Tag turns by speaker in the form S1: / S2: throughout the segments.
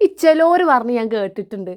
S1: ഈ ചിലവർ പറഞ്ഞ് ഞാൻ കേട്ടിട്ടുണ്ട്.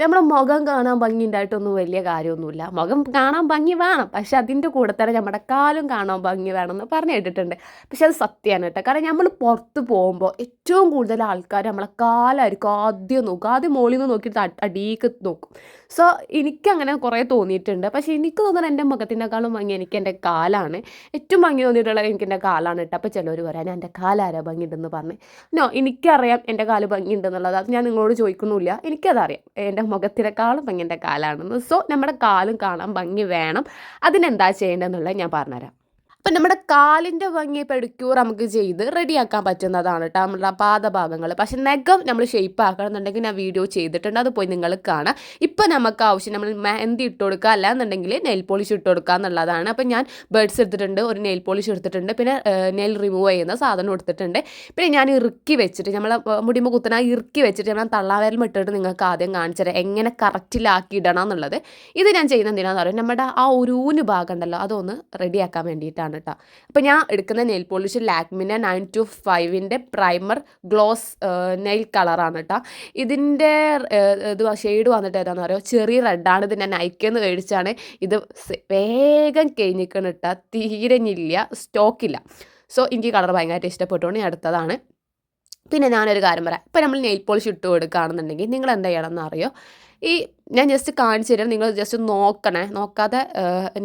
S1: നമ്മുടെ മുഖം കാണാൻ ഭംഗി ഉണ്ടായിട്ടൊന്നും വലിയ കാര്യമൊന്നുമില്ല. മുഖം കാണാൻ ഭംഗി വേണം. പക്ഷെ അതിന്റെ കൂടെ തന്നെ നമ്മുടെ കാലും കാണാൻ ഭംഗി വേണമെന്ന് പറഞ്ഞു കേട്ടിട്ടുണ്ട്. പക്ഷെ അത് സത്യമാണ് കേട്ടോ. കാരണം നമ്മൾ പുറത്ത് പോകുമ്പോൾ ഏറ്റവും കൂടുതൽ ആൾക്കാർ നമ്മളെ കാലായിരിക്കും ആദ്യം നോക്കും. ആദ്യം മുകളിൽ നിന്ന് നോക്കിയിട്ട് അടിയിലേക്ക് നോക്കും. സോ എനിക്കങ്ങനെ കുറേ തോന്നിയിട്ടുണ്ട്. പക്ഷേ എനിക്ക് തോന്നുന്നത് എന്റെ മുഖത്തിനേക്കാളും ഭംഗി എനിക്ക് എന്റെ കാലാണ്. ഏറ്റവും ഭംഗി തോന്നിയിട്ടുള്ളത് എനിക്ക് എന്റെ കാലാണ് കേട്ടോ. അപ്പോൾ ചിലർ പറയാൻ എന്റെ കാലാരാ ഭംഗി ഉണ്ടെന്ന് പറഞ്ഞ്. നോ എനിക്കറിയാം എന്റെ കാൽ ഭംഗി ഉണ്ടെന്നുള്ളത് അത് നിങ്ങളോട് ചോദിക്കുന്നില്ല എനിക്കതറിയാം. എന്റെ മുഖത്തിനേക്കാളും ഭംഗി എന്റെ കാലാണെന്ന്. സോ നമ്മുടെ കാലും കാണാൻ ഭംഗി വേണം. അതിനെന്താ ചെയ്യേണ്ടതെന്നുള്ളത് ഞാൻ പറഞ്ഞുതരാം. അപ്പം നമ്മുടെ കാലിന്റെ ഭംഗി പെഡിക്യൂർ നമുക്ക് ചെയ്ത് റെഡിയാക്കാൻ പറ്റുന്നതാണ് കേട്ടോ നമ്മുടെ പാദഭാഗങ്ങൾ പക്ഷെ നഖം നമ്മൾ ഷേപ്പ് ആക്കണമെന്നുണ്ടെങ്കിൽ ഞാൻ വീഡിയോ ചെയ്തിട്ടുണ്ട്. അത് പോയി നിങ്ങൾ കാണാം. ഇപ്പം നമുക്ക് ആവശ്യം നമ്മൾ മെഹന്തി ഇട്ട് കൊടുക്കുക. അല്ലാന്നുണ്ടെങ്കിൽ നെയിൽ പോളിഷ് ഇട്ട് കൊടുക്കുക എന്നുള്ളതാണ്. അപ്പം ഞാൻ ബേഡ്സ് എടുത്തിട്ടുണ്ട്. ഒരു നെയിൽ പോളിഷ് എടുത്തിട്ടുണ്ട്. പിന്നെ നെയിൽ റിമൂവ് ചെയ്യുന്ന സാധനം എടുത്തിട്ടുണ്ട്. പിന്നെ ഞാൻ ഇറുക്കി വെച്ചിട്ട് നമ്മളെ മുടിയുമ്പോൾ കുത്തന ഇറുക്കി വെച്ചിട്ട് നമ്മൾ തള്ളാവരലും ഇട്ടിട്ട് നിങ്ങൾക്ക് ആദ്യം കാണിച്ചു തരാം. എങ്ങനെ കറക്റ്റിലാക്കി ഇടണം എന്നുള്ളത്. ഇത് ഞാൻ ചെയ്യുന്ന എന്തിനാണെന്ന് പറയുന്നത് നമ്മുടെ ആ ഒരു ഊന് ഭാഗം ഉണ്ടല്ലോ. അതൊന്ന് റെഡിയാക്കാൻ വേണ്ടിയിട്ടാണ്. ആണ് കേട്ടോ അപ്പോൾ ഞാൻ എടുക്കുന്ന നെയിൽ പോളിഷ് ലാക്മിന്റെ നയൻ ടു ഫൈവിന്റെ പ്രൈമർ ഗ്ലോസ് നെയിൽ കളറാണ് കേട്ടോ ഇതിന്റെ ഇത് ഷെയ്ഡ് വന്നിട്ട് ഏതാണെന്ന് പറയുക ചെറിയ റെഡാണ് ഇത്. ഞാൻ നൈക്കെന്ന് മേടിച്ചാണ്. ഇത് വേഗം കഴിഞ്ഞിക്കണം കേട്ടോ തീരഞ്ഞില്ല സ്റ്റോക്കില്ല സോ എനിക്ക് കളർ ഭയങ്കരമായിട്ട് ഇഷ്ടപ്പെട്ടുകൊണ്ട് ഞാൻ എടുത്തതാണ്. പിന്നെ ഞാനൊരു കാര്യം പറയാം. ഇപ്പോൾ നമ്മൾ നെയിൽ പോളിഷ് ഇട്ട് കൊടുക്കുകയാണെന്നുണ്ടെങ്കിൽ നിങ്ങൾ എന്താ ചെയ്യണം എന്നറിയോ ഈ ഞാൻ ജസ്റ്റ് കാണിച്ചു തരാം. നിങ്ങൾ ജസ്റ്റ് നോക്കണേ. നോക്കാതെ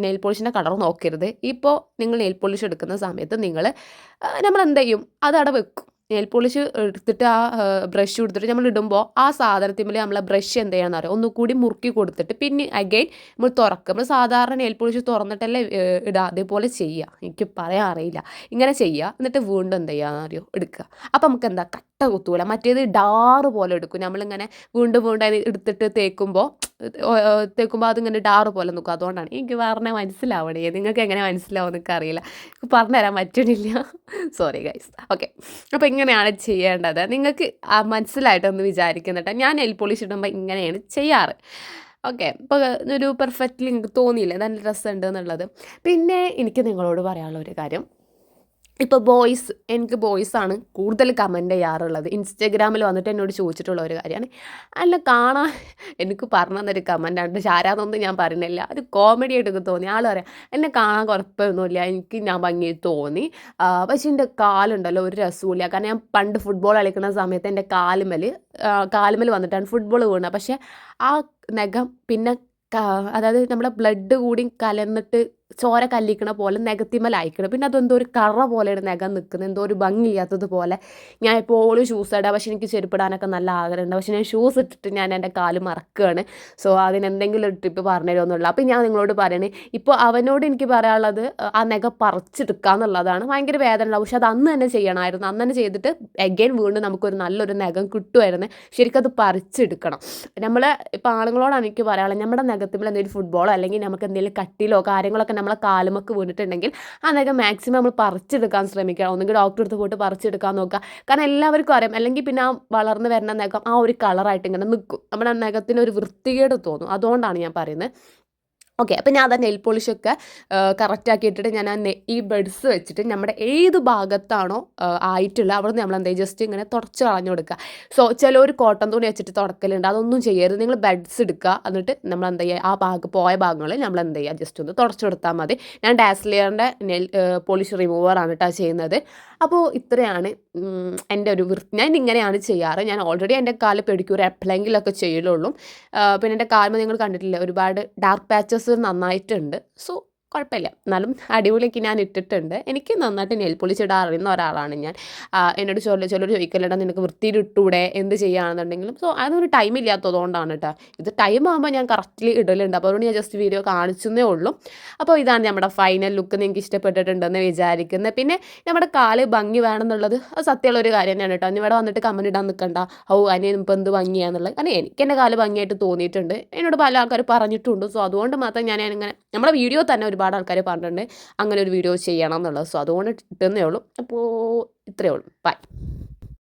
S1: നെയിൽ പോളിഷിന്റെ കളർ നോക്കരുത്. ഇപ്പോൾ നിങ്ങൾ നെയിൽ പോളിഷ് എടുക്കുന്ന സമയത്ത് നിങ്ങൾ നമ്മൾ എന്ത് ചെയ്യും അത് അവിടെ വെക്കും. നെയിൽ പോളിഷ് എടുത്തിട്ട് ആ ബ്രഷ് കൊടുത്തിട്ട് നമ്മൾ ഇടുമ്പോൾ ആ സാധനത്തിന്മേൽ നമ്മളെ ബ്രഷ് എന്ത് ചെയ്യണമെന്ന് അറിയാം ഒന്നുകൂടി മുറുക്കി കൊടുത്തിട്ട് പിന്നെ അഗൈൻ നമ്മൾ തുറക്കും. നമ്മൾ സാധാരണ നെയിൽ പോളിഷ് തുറന്നിട്ടല്ലേ ഇടുക അതേപോലെ ചെയ്യുക എനിക്ക് പറയാൻ അറിയില്ല. ഇങ്ങനെ ചെയ്യുക എന്നിട്ട് വീണ്ടും എന്ത് ചെയ്യുക അറിയോ? എടുക്കുക. അപ്പം നമുക്ക് എന്താ? കട്ട കുത്തൂല. മറ്റേത് ഡാറ് പോലെ എടുക്കും. നമ്മളിങ്ങനെ വീണ്ടും വീണ്ടും എടുത്തിട്ട് തേക്കുമ്പോൾ തേക്കുമ്പോൾ അതിങ്ങനെ ഡാറ് പോലെ നിൽക്കും അതുകൊണ്ടാണ്. എനിക്ക് പറഞ്ഞാൽ മനസ്സിലാവണേ. നിങ്ങൾക്ക് എങ്ങനെ മനസ്സിലാവും എന്നൊക്കെ അറിയില്ല. പറഞ്ഞുതരാൻ പറ്റണില്ല. സോറി ഗൈസ് ഓക്കെ അപ്പോൾ ഇങ്ങനെയാണ് ചെയ്യേണ്ടത്. നിങ്ങൾക്ക് മനസ്സിലായിട്ടൊന്ന് വിചാരിക്കുന്നുണ്ട് ഞാൻ എൽ പോളിഷ് ഇടുമ്പോൾ ഇങ്ങനെയാണ് ചെയ്യാറ്. ഓക്കെ ഇപ്പോൾ ഒരു പെർഫെക്റ്റ്ലി നിങ്ങൾക്ക് തോന്നിയില്ലേ? നല്ല രസമുണ്ട് എന്നുള്ളത്. പിന്നെ എനിക്ക് നിങ്ങളോട് പറയാനുള്ള ഒരു കാര്യം. ഇപ്പോൾ ബോയ്സ് എനിക്ക് ബോയ്സാണ് കൂടുതൽ കമന്റ് ചെയ്യാറുള്ളത്. ഇൻസ്റ്റഗ്രാമിൽ വന്നിട്ട് എന്നോട് ചോദിച്ചിട്ടുള്ള ഒരു കാര്യമാണ്. അല്ല കാണാൻ എനിക്ക് പറഞ്ഞു തന്നൊരു കമന്റാണ് ആരാന്നൊന്നും ഞാൻ പറയുന്നില്ല അത് കോമഡി ആയിട്ടൊക്കെ തോന്നി. ആൾ പറയാം എന്നെ കാണാൻ കുഴപ്പമൊന്നുമില്ല എനിക്ക് ഞാൻ ഭംഗി തോന്നി. പക്ഷേ എന്റെ കാലുണ്ടല്ലോ ഒരു രസമില്ല കാരണം ഞാൻ പണ്ട് ഫുട്ബോൾ കളിക്കുന്ന സമയത്ത് എന്റെ കാലുമൽ കാലുമൽ വന്നിട്ടാണ് ഫുട്ബോൾ വീണത്. പക്ഷേ ആ നഖം പിന്നെ അതായത് നമ്മുടെ ബ്ലഡ് കൂടി കലർന്നിട്ട് ചോര കല്ലിക്കണ പോലെ നെഗത്തിമലായിക്കണം പിന്നെ അതെന്തോ ഒരു കറ പോലെയാണ് നെഗം നിൽക്കുന്നത്. എന്തോ ഒരു ഭംഗിയില്ലാത്തത് പോലെ. ഞാൻ എപ്പോഴും ഷൂസ് ഇടാം. പക്ഷെ എനിക്ക് ചെരുപ്പിടാനൊക്കെ നല്ല ആഗ്രഹമുണ്ട്. പക്ഷെ ഞാൻ ഷൂസ് ഇട്ടിട്ട് ഞാൻ എന്റെ കാൽ മറക്കുകയാണ്. സോ അതിനെന്തെങ്കിലും ഒരു ട്രിപ്പ് പറഞ്ഞു തരുമെന്നുള്ള അപ്പോൾ ഞാൻ നിങ്ങളോട് പറയണേ. ഇപ്പോൾ അവനോട് എനിക്ക് പറയാനുള്ളത് ആ നെഗ പറിച്ചെടുക്കുക എന്നുള്ളതാണ്. ഭയങ്കര വേദന ഉണ്ടാവും. പക്ഷെ അത് അന്ന് തന്നെ ചെയ്യണമായിരുന്നു. അന്ന് തന്നെ ചെയ്തിട്ട് എഗെയിൻ വീണ്ടും നമുക്കൊരു നല്ലൊരു നെഗം കിട്ടുമായിരുന്നു. ശരിക്കും അത് പറിച്ചെടുക്കണം. നമ്മൾ ഇപ്പോൾ ആളുകളോടാണ് എനിക്ക് പറയാനുള്ളത്. നമ്മുടെ നെഗത്തിൽ എന്തെങ്കിലും ഫുട്ബോളോ അല്ലെങ്കിൽ നമുക്ക് എന്തെങ്കിലും കട്ടിലോ കാര്യങ്ങളൊക്കെ നമ്മളെ കാലുമൊക്കെ വീണിട്ടുണ്ടെങ്കിൽ അതൊക്കെ മാക്സിമം നമ്മൾ പറിച്ചെടുക്കാൻ ശ്രമിക്കുക ഒന്നുകിൽ ഡോക്ടർ അടുത്ത് പോയിട്ട് പറിച്ചെടുക്കാൻ നോക്കുക. കാരണം എല്ലാവർക്കും അറിയാം. അല്ലെങ്കിൽ പിന്നെ ആ വളർന്ന് വരുന്ന നഖം ആ ഒരു കളറായിട്ട് ഇങ്ങനെ നിൽക്കും നമ്മുടെ നഖത്തിന് ഒരു വൃത്തികേട് തോന്നും. അതുകൊണ്ടാണ് ഞാൻ പറയുന്നത്. ഓക്കെ അപ്പം ഞാൻ അതാ നെയിൽ പോളിഷൊക്കെ കറക്റ്റ് ആക്കിയിട്ടിട്ട് ഞാൻ ആ ഈ ബെഡ്സ് വെച്ചിട്ട് നമ്മുടെ ഏത് ഭാഗത്താണോ ആയിട്ടുള്ള അവിടെ നിന്ന് നമ്മൾ എന്താ ജസ്റ്റ് ഇങ്ങനെ തുടച്ച് കളഞ്ഞു കൊടുക്കുക. സോ ചിലർ കോട്ടൺ തുണി വെച്ചിട്ട് തുടക്കലുണ്ട്. അതൊന്നും ചെയ്യരുത്. നിങ്ങൾ ബെഡ്സ് എടുക്കുക. എന്നിട്ട് നമ്മൾ എന്താ ചെയ്യുക ആ ഭാഗം പോയ ഭാഗങ്ങളിൽ നമ്മൾ എന്താ ചെയ്യുക? ജസ്റ്റ് ഒന്ന് തുടച്ചു കൊടുത്താൽ മതി. ഞാൻ ഡാസ്ലിയറിന്റെ നെൽ പോളിഷ് റിമൂവറാണ് കേട്ടോ ചെയ്യുന്നത്. അപ്പോൾ ഇത്രയാണ് എന്റെ ഒരു വൃത്തി ഞാൻ ഇങ്ങനെയാണ് ചെയ്യാറ്. ഞാൻ ഓൾറെഡി എന്റെ കാൽ പെഡിക്യൂർ എപ്പോഴെങ്കിലൊക്കെ ചെയ്യലുള്ളൂ. പിന്നെ എന്റെ കാൽമ നിങ്ങൾ കണ്ടിട്ടില്ല ഒരുപാട് ഡാർക്ക് പാച്ചസ് നന്നായിട്ടുണ്ട്. സോ കുഴപ്പമില്ല. എന്നാലും അടിപൊളിയൊക്കെ ഞാൻ ഇട്ടിട്ടുണ്ട്. എനിക്ക് നന്നായിട്ട് നെൽ പോളിഷ് ഇടാൻ അറിയുന്ന ഒരാളാണ് ഞാൻ. എന്നോട് ചൊല്ല ചിലർ ചോദിക്കലുണ്ട് നിനക്ക് വൃത്തിയിൽ ഇട്ടൂടെ? എന്ത് ചെയ്യുകയാണെന്നുണ്ടെങ്കിലും സോ അതൊരു ടൈം ഇല്ലാത്തതുകൊണ്ടാണ് കേട്ടോ ഇത് ടൈം ആകുമ്പോൾ ഞാൻ കറക്റ്റ്ലി ഇടലുണ്ട്. അപ്പോൾ അതുകൊണ്ട് ഞാൻ ജസ്റ്റ് വീഡിയോ കാണിച്ചെന്നേ ഉള്ളൂ. അപ്പോൾ ഇതാണ് നമ്മുടെ ഫൈനൽ ലുക്ക് നിങ്ങൾക്ക് ഇഷ്ടപ്പെട്ടിട്ടുണ്ടെന്ന് വിചാരിക്കുന്നത് പിന്നെ നമ്മുടെ കാൽ ഭംഗി വേണമെന്നുള്ളത് സത്യമുള്ള ഒരു കാര്യം തന്നെയാണ് കേട്ടോ ഇവിടെ വന്നിട്ട് കമന്റ് ഇടാൻ നിൽക്കണ്ട ഓ അനിയൻ ഇപ്പോൾ എന്ത് ഭംഗിയാന്നുള്ളത്. കാരണം എനിക്ക് എന്റെ കാൽ ഭംഗിയായിട്ട് തോന്നിയിട്ടുണ്ട്. എന്നോട് പല ആൾക്കാർ പറഞ്ഞിട്ടുണ്ട്. സോ അതുകൊണ്ട് മാത്രം ഞാൻ ഇങ്ങനെ നമ്മുടെ വീഡിയോ തന്നെ ഒരുപാട് ഒരുപാട് ആൾക്കാർ പറഞ്ഞിട്ടുണ്ട്. അങ്ങനെ ഒരു വീഡിയോ ചെയ്യണം എന്നുള്ളത്. സോ അതുകൊണ്ട് ഇട്ടെന്നേ ഉള്ളൂ. അപ്പോൾ ഇത്രയേ ഉള്ളൂ. ബൈ